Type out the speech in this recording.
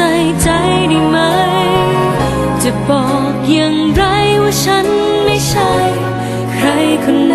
ใส่ใจได้ไหม จะบอกอย่างไรว่าฉันไม่ใช่ ใครคน